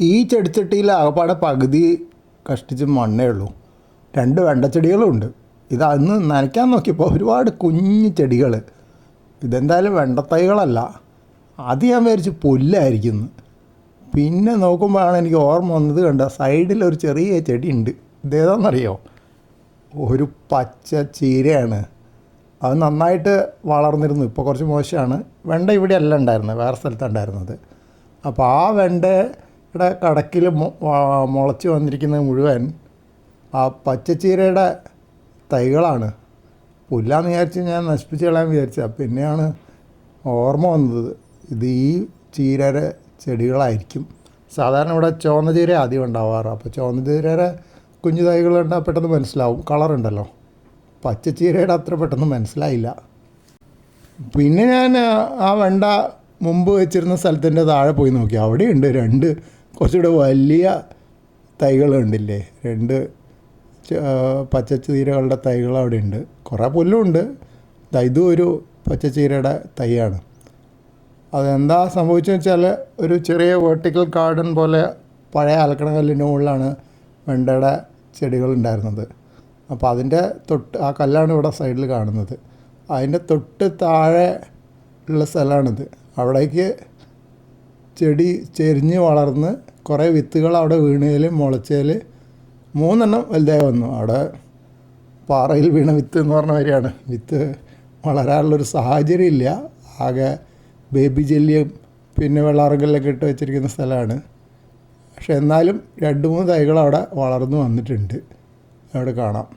ഈ ചെടിച്ചട്ടിയിൽ ആകപ്പാടെ പകുതി കഷ്ടിച്ച് മണ്ണേ ഉള്ളൂ. രണ്ട് വെണ്ടച്ചെടികളും ഉണ്ട് ഇത് അന്ന് നനയ്ക്കാൻ നോക്കിയപ്പോൾ ഒരുപാട് കുഞ്ഞു ചെടികൾ. ഇതെന്തായാലും വെണ്ടത്തൈകളല്ല. അത് ഞാൻ വിചാരിച്ച് പുല്ലായിരിക്കുന്നു. പിന്നെ നോക്കുമ്പോഴാണ് എനിക്ക് ഓർമ്മ വന്നത് കണ്ട സൈഡിൽ ഒരു ചെറിയ ചെടി ഉണ്ട് ഇതേതാണെന്നറിയോ ഒരു പച്ച ചീരയാണ്. അത് നന്നായിട്ട് വളർന്നിരുന്നു. ഇപ്പോൾ കുറച്ച് മോശമാണ്. വെണ്ട ഇവിടെ അല്ല ഉണ്ടായിരുന്നത്. വേറെ സ്ഥലത്താണ് ഉണ്ടായിരുന്നത്. അപ്പോൾ ആ വെണ്ടയുടെ കടക്കിൽ മുളച്ച് വന്നിരിക്കുന്നത് മുഴുവൻ ആ പച്ചച്ചീരയുടെ തൈകളാണ്. പുല്ലാന്ന് വിചാരിച്ച് ഞാൻ നശിപ്പിച്ച് കളയാൻ വിചാരിച്ചത്. പിന്നെയാണ് ഓർമ്മ വന്നത് ഇത് ഈ ചീരയുടെ ചെടികളായിരിക്കും. സാധാരണ ഇവിടെ ചുവന്ന ചീര ആദ്യം ഉണ്ടാവാറ്. അപ്പോൾ ചുവന്ന ചീരയുടെ കുഞ്ഞു തൈകൾ പെട്ടെന്ന് മനസ്സിലാവും. കളറുണ്ടല്ലോ പച്ചച്ചീരയുടെ അത്ര പെട്ടെന്ന് മനസ്സിലായില്ല. പിന്നെ ഞാൻ ആ വെണ്ട മുമ്പ് വെച്ചിരുന്ന സ്ഥലത്തിന്റെ താഴെ പോയി നോക്കി. അവിടെയുണ്ട് രണ്ട് കുറച്ചുകൂടെ വലിയ തൈകൾ കണ്ടില്ലേ? രണ്ട് പച്ചച്ചീരകളുടെ തൈകൾ അവിടെ ഉണ്ട്. കുറേ പുല്ലുണ്ട് ഇതും ഒരു പച്ചച്ചീരയുടെ തൈയാണ്. അതെന്താ സംഭവിച്ചതെന്ന് വെച്ചാൽ ഒരു ചെറിയ വെർട്ടിക്കൽ ഗാർഡൻ പോലെ പഴയ അലക്കണ കല്ലിന്റെ മുകളിലാണ് വെണ്ടയുടെ ചെടികൾ ഉണ്ടായിരുന്നത്. അപ്പോൾ അതിന്റെ തൊട്ട് ആ കല്ലാണ് ഇവിടെ സൈഡിൽ കാണുന്നത്. അതിന്റെ തൊട്ട് താഴെ ഉള്ള സ്ഥലമാണിത്. അവിടേക്ക് ചെടി ചെരിഞ്ഞ് വളർന്ന് കുറേ വിത്തുകൾ അവിടെ വീണതിൽ മുളച്ചതിൽ മൂന്നെണ്ണം വലുതായി വന്നു. അവിടെ പാറയിൽ വീണ വിത്ത് എന്ന് പറഞ്ഞ വരെയാണ്. വിത്ത് വളരാനുള്ളൊരു സാഹചര്യം ഇല്ല. ആകെ ബേബി ജെല്ലിയും പിന്നെ വെള്ളാറുകളിലൊക്കെ ഇട്ട് വെച്ചിരിക്കുന്ന സ്ഥലമാണ്. പക്ഷെ എന്നാലും രണ്ട് മൂന്ന് തൈകൾ അവിടെ വളർന്നു വന്നിട്ടുണ്ട്. അവിടെ കാണാം.